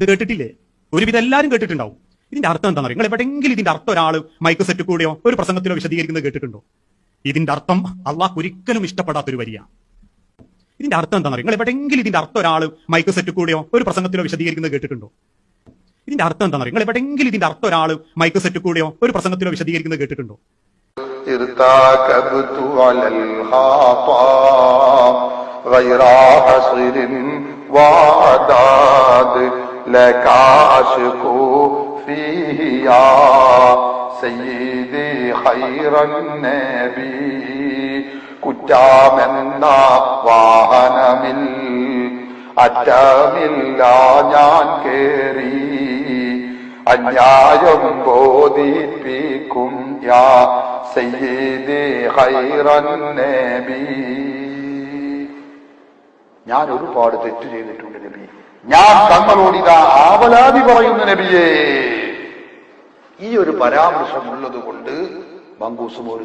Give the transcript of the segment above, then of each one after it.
ഇത് കേട്ടിട്ടില്ലേ? ഒരുവിധം എല്ലാരും കേട്ടിട്ടുണ്ടാവും. ഇതിന്റെ അർത്ഥം എന്താണെന്ന് നിങ്ങൾ എവിടെയെങ്കിലും ഇതിന്റെ അർത്ഥം ഒരാൾ മൈക്ക് സെറ്റ് കൂടെയോ ഒരു പ്രസംഗത്തിലോ വിശദീകരിക്കുന്നത് കേട്ടിട്ടുണ്ടോ? ഇതിന്റെ അർത്ഥം അള്ളാഹ് ഒരിക്കലും ഇഷ്ടപ്പെടാത്ത ഒരു വരിയാണ് ഇതിന്റെ അർത്ഥം എന്താണെന്ന് നിങ്ങൾ എവിടെയെങ്കിലും ഇതിന്റെ അർത്ഥം ഒരാൾ മൈക്ക് സെറ്റ് കൂടെയോ ഒരു പ്രസംഗത്തിലോ വിശദീകരിക്കുന്നത് കേട്ടിട്ടുണ്ടോ? ഇതിന്റെ അർത്ഥം എന്താണെന്ന് നിങ്ങൾ എവിടെയെങ്കിലും ഇതിന്റെ അർത്ഥം ഒരാൾ മൈക്ക് സെറ്റ് കൂടിയോ ഒരു പ്രസംഗത്തിലോ വിശദീകരിക്കുന്നത് കേട്ടിട്ടുണ്ടോ? കുറ്റാമെന്ന വാഹനമിൽ അറ്റമില്ല ഞാൻ കേറി. അന്യായം ബോധിപ്പിക്കും യാ സയ്യിദി ഖൈറൻ നബി. ഞാൻ ഒരുപാട് തെറ്റ് ചെയ്തിട്ടുണ്ട് നബി. ഞാൻ തങ്ങളോട് ഇതാ ആവലാതി പറയുന്ന നബിയേ. ഈ ഒരു പരാമർശം ഉള്ളത് കൊണ്ട് മങ്കൂസും ഒരു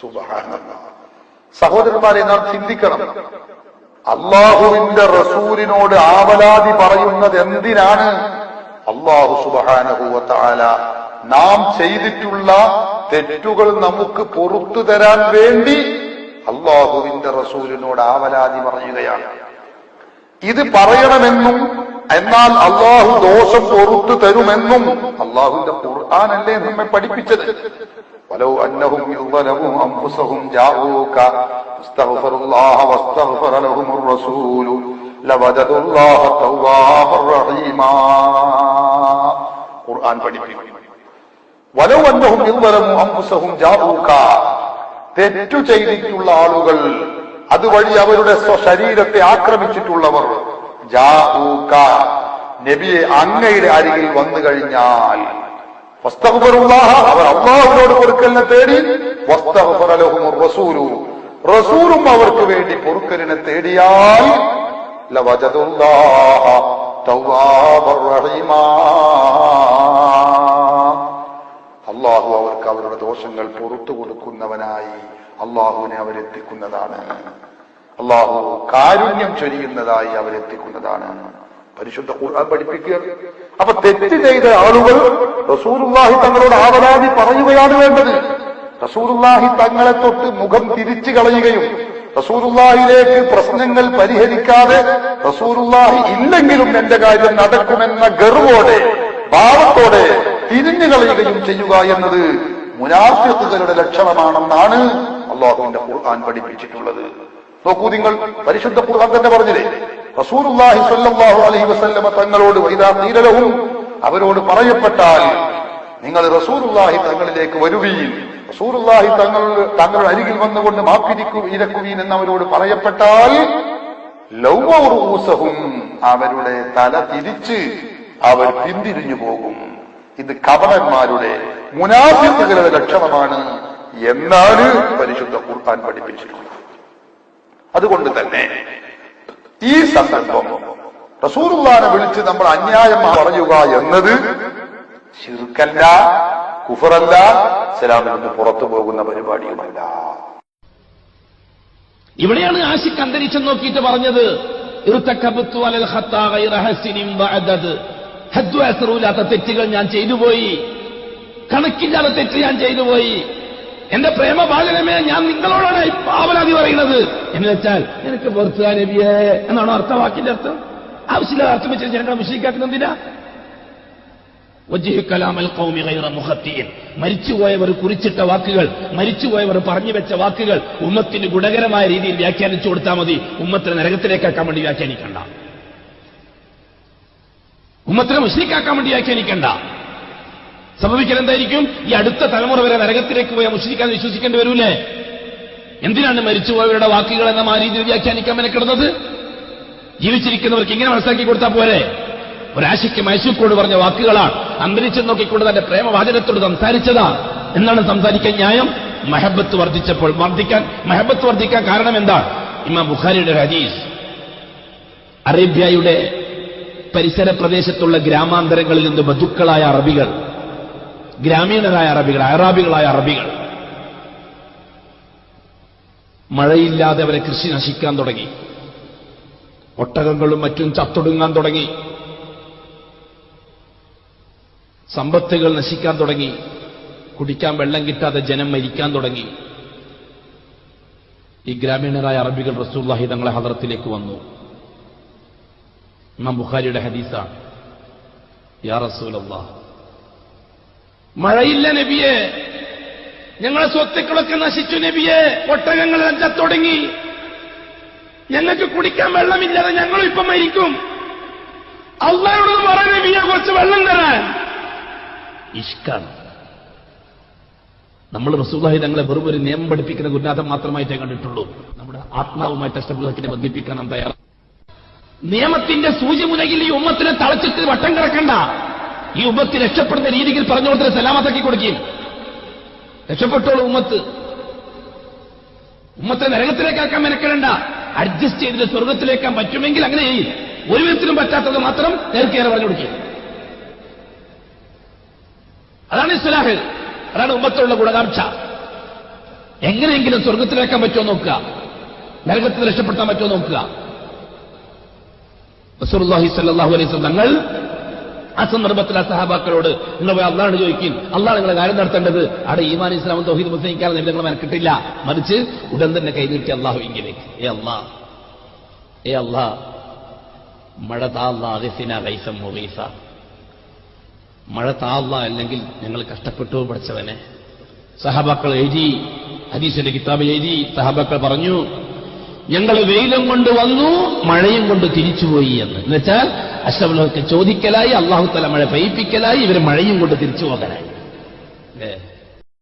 സുബ്ഹാനല്ലാഹ് സഹോദരന്മാരെ നാം ചിന്തിക്കണം. അള്ളാഹുവിന്റെ റസൂലിനോട് ആവലാതി പറയുന്നത് എന്തിനാണ്? അള്ളാഹു സുബാനഹുവത്താല നാം ചെയ്തിട്ടുള്ള തെറ്റുകൾ നമുക്ക് പുറത്തു തരാൻ വേണ്ടി അള്ളാഹുവിന്റെ റസൂലിനോട് ആവലാതി പറയുകയാണ് ഇത് പറയണമെന്നും എന്നാൽ അള്ളാഹു ദോഷം പൊറത്തു തരുമെന്നും അള്ളാഹുവിന്റെ ഖുർആാനല്ലേ നമ്മെ പഠിപ്പിച്ചത് ولو أنهم إذ ظلموا أنفسهم جاءوك واستغفروا الله واستغفر لهم الرسول ലവജദു അല്ലാഹ തൗവാബർ റഹീമാ. ഖുർആൻ പഠിപ്പിക്കും. വലോ അന്നഹും ഇൽവലമു അംഫുസഹും ജാഊക. തെറ്റു ചെയ്തിട്ടുള്ള ആളുകൾ അതുവഴി അവരുടെ സ്വശരീരത്തെ ആക്രമിച്ചിട്ടുള്ളവർ ജാഊക. നബിയെ അങ്ങയുടെ അരികിൽ വന്നു കഴിഞ്ഞാൽ അവർ അള്ളാഹുവിനോട് പൊറുക്കലിനെ തേടി റസൂലും അവർക്ക് വേണ്ടി പൊറുക്കലിനെ തേടിയാൽ അള്ളാഹു അവർക്ക് അവരുടെ ദോഷങ്ങൾ പുറത്തു കൊടുക്കുന്നവനായി അള്ളാഹുവിനെ അവരെത്തിക്കുന്നതാണ്. അള്ളാഹു കാരുണ്യം ചൊരിയുന്നതായി അവരെത്തിക്കുന്നതാണ്. പരിശുദ്ധ ഖുർആൻ പഠിപ്പിക്കുക. അപ്പൊ തെറ്റ് ചെയ്ത ആളുകൾ റസൂലുള്ളാഹി തങ്ങളോട് ആവലാതി പറയുകയാണ് വേണ്ടത്. റസൂലുള്ളാഹി തങ്ങളെ തൊട്ട് മുഖം തിരിച്ചു കളയുകയും റസൂലുള്ളാഹിലേക്ക് പ്രശ്നങ്ങൾ പരിഹരിക്കാതെ റസൂലുള്ളാഹി ഇല്ലെങ്കിലും എന്റെ കാര്യം നടക്കുമെന്ന ഗർവോടെ ഭാവത്തോടെ തിരിഞ്ഞു കളയുകയും ചെയ്യുക എന്നത് മുനാഫിക്കുകളുടെ ലക്ഷണമാണെന്നാണ് അള്ളാഹുവിന്റെ ഖുർആൻ പഠിപ്പിച്ചിട്ടുള്ളത്. നോക്കൂ നിങ്ങൾ പരിശുദ്ധ ഖുർആൻ തന്നെ പറഞ്ഞില്ലേ? റസൂലുള്ളാഹി സ്വല്ലല്ലാഹു അലൈഹി വസല്ലമ തങ്ങളോട് വൈദാ ഖീലലഹും അവരോട് പറയപ്പെട്ടാൽ നിങ്ങൾ റസൂലുള്ളാഹി തങ്ങളിലേക്ക് വരുവീൻ. റസൂലുള്ളാഹി തങ്ങൾ തങ്ങളുടെ അരികിൽ വന്നുകൊണ്ട് മാപ്പിരിക്കു ഇരക്കുവീൻ എന്ന് അവരോട് പറയപ്പെട്ടാൽ ലൗവൂസഹും അവരുടെ തല തിരിച്ച് അവർ പിന്തിരിഞ്ഞു പോകും. ഇത് കപടന്മാരുടെ മുനാഫിക്കുകളുടെ ലക്ഷണമാണ് എന്നാണ് പരിശുദ്ധ ഖുർആൻ പഠിപ്പിച്ചിട്ടുള്ളത്. അതുകൊണ്ട് തന്നെ ഈ സന്ദർഭം റസൂറുല്ലാനെ വിളിച്ച് നമ്മൾ അന്യായം പറയുക എന്നത് ശിർക്കല്ല. കുഫറല്ല ഇസ്ലാമിൽ നിന്ന് പുറത്തു പോകുന്ന പരിപാടിയുമല്ല. ഇവിടെയാണ് ആശിക്ക് അന്തരീക്ഷം നോക്കിയിട്ട് പറഞ്ഞത് അസ്റൂലാത്ത തെറ്റുകൾ ഞാൻ ചെയ്തുപോയി കണക്കില്ലാത്ത തെറ്റ് ഞാൻ ചെയ്തുപോയി എന്റെ പ്രേമപാചനമേ ഞാൻ നിങ്ങളോടാണ് പാവലാതി പറയുന്നത്. എന്ന് വെച്ചാൽ എനിക്ക് പുറത്തുകാ നബിയേ എന്നാണോ അർത്ഥവാക്കിന്റെ അർത്ഥം? ആവശ്യമില്ലാതെ അർത്ഥം വെച്ചിട്ട് ഞങ്ങളെ മുഷിക്കാക്കുന്നതിനാ മരിച്ചുപോയവർ കുറിച്ചിട്ട വാക്കുകൾ മരിച്ചുപോയവർ പറഞ്ഞു വെച്ച വാക്കുകൾ ഉമ്മത്തിന് ഗുണകരമായ രീതിയിൽ വ്യാഖ്യാനിച്ചു കൊടുത്താൽ മതി. ഉമ്മത്തിന് നരകത്തിലേക്കാക്കാൻ വേണ്ടി വ്യാഖ്യാനിക്കണ്ട. ഉമ്മത്തിനെ മുസ്ലിക്കാക്കാൻ വേണ്ടി വ്യാഖ്യാനിക്കണ്ട. സംഭവിക്കൽ എന്തായിരിക്കും? ഈ അടുത്ത തലമുറ വരെ നരകത്തിലേക്ക് പോയാൽ മുസ്ലിക്കാൻ വിശ്വസിക്കേണ്ടി വരൂലേ? എന്തിനാണ് മരിച്ചുപോയവരുടെ വാക്കുകൾ എന്ന ആ രീതിയിൽ വ്യാഖ്യാനിക്കാൻ മെനക്കിടുന്നത് ജീവിച്ചിരിക്കുന്നവർക്ക് ഇങ്ങനെ മനസ്സിലാക്കി കൊടുത്താൽ പോരെ? ഒരാശയ്ക്ക് മൈസൂക്കോട് പറഞ്ഞ വാക്കുകളാണ്. അന്തരിച്ചു നോക്കിക്കൊണ്ട് തന്റെ പ്രേമവാചനത്തോട് സംസാരിച്ചതാണ് എന്നാണ് സംസാരിക്കാൻ ന്യായം? മഹബത്ത് വർദ്ധിച്ചപ്പോൾ വർദ്ധിക്കാൻ മഹബത്ത് വർദ്ധിക്കാൻ കാരണം എന്താ? ഇമാം ബുഖാരിയുടെ ഹദീസ്. അറേബ്യയുടെ പരിസര പ്രദേശത്തുള്ള ഗ്രാമാന്തരങ്ങളിൽ നിന്ന് ബന്ധുക്കളായ അറബികൾ ഗ്രാമീണരായ അറബികൾ അറാബികളായ അറബികൾ മഴയില്ലാതെ അവരെ കൃഷി നശിക്കാൻ തുടങ്ങി. ഒട്ടകങ്ങളും മറ്റും ചത്തൊടുങ്ങാൻ തുടങ്ങി. സമ്പത്തുകൾ നശിക്കാൻ തുടങ്ങി. കുടിക്കാൻ വെള്ളം കിട്ടാതെ ജനം മരിക്കാൻ തുടങ്ങി. ഈ ഗ്രാമീണരായ അറബികൾ റസൂല്ലാഹി തങ്ങളെ ഹദറത്തിലേക്ക് വന്നു. ഇമാം ബുഖാരിയുടെ ഹദീസാണ്. യാ മഴയില്ല നബിയെ. ഞങ്ങളെ സ്വത്തുക്കളൊക്കെ നശിച്ചു നബിയെ. ഒട്ടകങ്ങൾ തുടങ്ങി. ഞങ്ങൾക്ക് കുടിക്കാൻ വെള്ളമില്ലാതെ ഞങ്ങളും ഇപ്പം മരിക്കും. അള്ളാരോട് പറ നബിയെ കുറച്ച് വെള്ളം തരാൻ. ഇഷ്കാണ്. നമ്മൾ റസൂലായി തങ്ങളെ വെറും ഒരു നിയമം പഠിപ്പിക്കുന്ന ഗുരുനാഥം മാത്രമായിട്ടേ കണ്ടിട്ടുള്ളൂ. നമ്മുടെ ആത്മാവുമായിട്ട് അഷ്ടബുദ്ധത്തിനെ ബന്ധിപ്പിക്കാൻ നാം തയ്യാറാണ്. നിയമത്തിന്റെ സൂചിമുനകിൽ ഈ ഉമ്മത്തിനെ തളച്ചിട്ട് വട്ടം കിടക്കണ്ട ഈ ഉമ്മത്ത് രക്ഷപ്പെടുന്ന രീതിയിൽ പറഞ്ഞു കൊടുത്തിട്ട് സലാമത്താക്കി കൊടുക്കും രക്ഷപ്പെട്ടോളൂ ഉമ്മത്ത്. ഉമ്മത്തെ നരകത്തിലേക്കാക്കാൻ മെനക്കെടണ്ട. അഡ്ജസ്റ്റ് ചെയ്തിട്ട് സ്വർഗത്തിലേക്കാൻ പറ്റുമെങ്കിൽ അങ്ങനെ ചെയ്യും. ഒരു വിധത്തിലും പറ്റാത്തത് മാത്രം നേർക്കേറെ പറഞ്ഞു കൊടുക്കുക അതാണ് ഇസ്ലാഹ്. അതാണ് ഉമ്മത്തുള്ള ഗുണകാംക്ഷ. എങ്ങനെയെങ്കിലും സ്വർഗത്തിലേക്കാൻ പറ്റുമോ നോക്കുക. നരകത്തിൽ രക്ഷപ്പെടുത്താൻ പറ്റുമോ നോക്കുക. റസൂലുള്ളാഹി സ്വല്ലല്ലാഹു അലൈഹി വസല്ലം തങ്ങൾ ആ സന്ദർഭത്തിൽ ആ സഹാബാക്കളോട് നിങ്ങൾ പോയി അള്ളാണ് ചോദിക്കും. അള്ളാഹ് നിങ്ങളെ കാര്യം നടത്തേണ്ടത്? അവിടെ ഈമാൻ ഇസ്ലാമും തൗഹീദ് മുസ്ലിംക്കാരെ നിങ്ങൾ മനക്കിട്ടില്ല. മറിച്ച് ഉടൻ തന്നെ കൈനീട്ടി അള്ളാഹു ഇങ്ങനെ ഏ അള്ളാ ഏ അള്ളാ മഴ താസിന കൈസം മുഗീസ. മഴ താള്ള അല്ലെങ്കിൽ ഞങ്ങൾ കഷ്ടപ്പെട്ടു പഠിച്ചവനെ. സഹബാക്കൾ എഴുതി ഹദീസിന്റെ കിതാബ് എഴുതി സഹബാക്കൾ പറഞ്ഞു ഞങ്ങൾ വെയിലും കൊണ്ട് വന്നു മഴയും കൊണ്ട് തിരിച്ചുപോയി എന്ന്. എന്നുവെച്ചാൽ അശ്വലൊക്കെ ചോദിക്കലായി അള്ളാഹു തല മഴ പെയ്യിപ്പിക്കലായി ഇവർ മഴയും കൊണ്ട് തിരിച്ചു പോകലായി.